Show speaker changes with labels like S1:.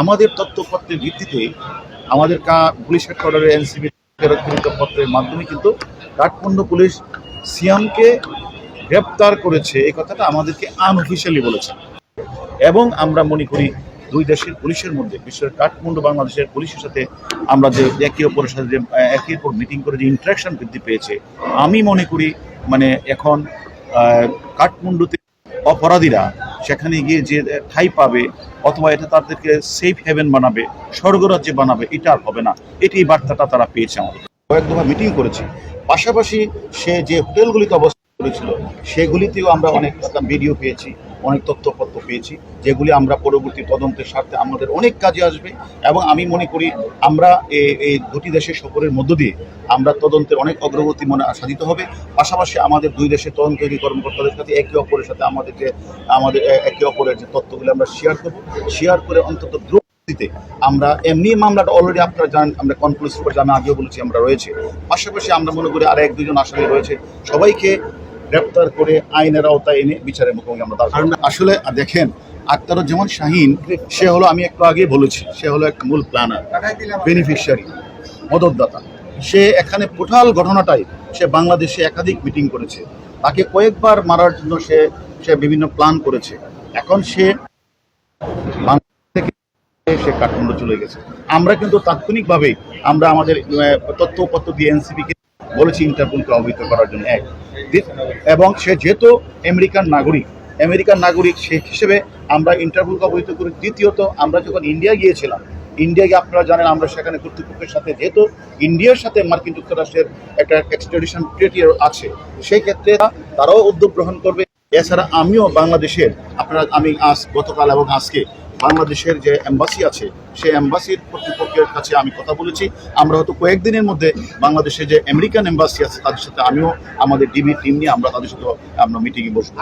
S1: আমাদের তথ্যপত্রের ভিত্তিতে আমাদের কা পুলিশ হেডকোয়ার্টারের এনসিবি পত্রের মাধ্যমে কিন্তু কাঠমান্ডু পুলিশ সিয়ামকে গ্রেপ্তার করেছে। এই কথাটা আমাদেরকে আনঅফিসিয়ালি বলেছে। এবং আমরা মনে করি দুই দেশের পুলিশের মধ্যে বিশ্বের কাঠমান্ডু বাংলাদেশের পুলিশের সাথে আমরা যে একে অপরের সাথে যে আহ, একের পর মিটিং করে যে ইন্টারাকশন বৃদ্ধি পেয়েছে আমি মনে করি মানে এখন কাঠমান্ডুতে অপরাধীরা সেখানে গিয়ে যে ঠাই পাবে অথবা এটা তাদেরকে সেফ হেভেন বানাবে, স্বর্গরাজ্যে বানাবে, এটা আর হবে না। এটি বার্তাটা তারা পেয়েছে আমাদের। কয়েক দফা মিটিং করেছি। পাশাপাশি সে যে হোটেলগুলিতে অবস্থান করেছিল, সেগুলিতেও আমরা অনেক ভিডিও পেয়েছি। অনেক তথ্যপত্র পেয়েছি, যেগুলি আমরা পরবর্তী তদন্তের স্বার্থে আমাদের অনেক কাজে আসবে এবং আমি মনে করি আমরা এই দুটি দেশের সফরের মধ্য দিয়ে আমরা তদন্তের অনেক অগ্রগতি মনে সাধিত হবে। পাশাপাশি আমাদের দুই দেশের তদন্তকারী কর্মকর্তাদের সাথে একে অপরের সাথে আমাদেরকে, আমাদের একে অপরের যে তথ্যগুলি আমরা শেয়ার করব শেয়ার করে অন্তত দ্রুত গতিতে আমরা এমনি মামলাটা অলরেডি আপনারা জানেন, আমরা কনক্লুসিভ করে আমি আগেও বলেছি আমরা রয়েছে। পাশাপাশি আমরা মনে করি আর এক দুজন আসামি রয়েছে, সবাইকে গ্রেপ্তার করে আইনের আওতায় এনে বিচারের মুখোমুখি আমরা দাঁড় আসলে দেখেন, আক্তারুজ্জামান শাহিন, সে হলো আমি একটু আগে বলেছি, সে হলো একটা মূল প্ল্যানার, বেনিফিশিয়ারি, মদতদাতা। সে এখানে টোটাল ঘটনাটাই সে বাংলাদেশে একাধিক মিটিং করেছে। তাকে কয়েকবার মারার জন্য সে সে বিভিন্ন প্ল্যান করেছে। এখন সে সে কাঠমান্ডু চলে গেছে। আমরা কিন্তু তাৎক্ষণিকভাবেই আমরা আমাদের তথ্যপত্র দিয়ে এনসিপিকে বলেছি, ইন্টারপোলকে অবহিত করার জন্য এক। এবং সে যেহেতু আমেরিকান নাগরিক আমেরিকান নাগরিক সে হিসেবে আমরা ইন্টারপোলকে অবহিত করি। দ্বিতীয়ত, আমরা যখন ইন্ডিয়া গিয়েছিলাম, ইন্ডিয়া গিয়ে আপনারা জানেন আমরা সেখানে কর্তৃপক্ষের সাথে, যেহেতু ইন্ডিয়ার সাথে মার্কিন যুক্তরাষ্ট্রের একটা এক্সট্রেডিশন ট্রিটি আছে, সেই ক্ষেত্রে তারাও উদ্যোগ গ্রহণ করবে। এছাড়া আমিও বাংলাদেশের, আপনারা, আমি আজ গতকাল এবং আজকে বাংলাদেশের যে এম্বাসি আছে, সেই এম্বাসির কর্তৃপক্ষের কাছে আমি কথা বলেছি। আমরা হয়তো কয়েকদিনের মধ্যে বাংলাদেশে যে আমেরিকান এম্বাসি আছে, তাদের সাথে আমিও আমাদের ডিবি টিম নিয়ে আমরা তাদের সাথে আমরা মিটিংয়ে বসবো।